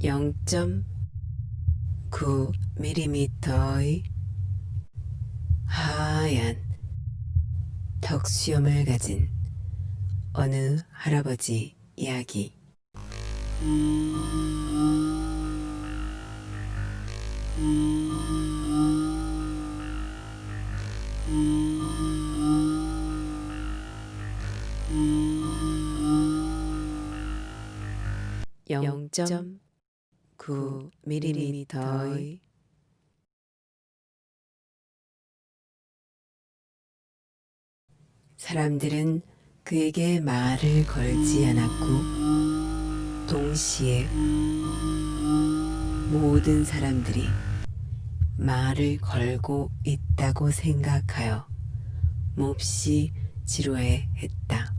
0.9mm의 하얀 턱수염을 가진 어느 할아버지 이야기 음, 음. 0.9mm의 사람들은 그에게 말을 걸지 않았고 동시에 모든 사람들이 말을 걸고 있다고 생각하여 몹시 지루해 했다.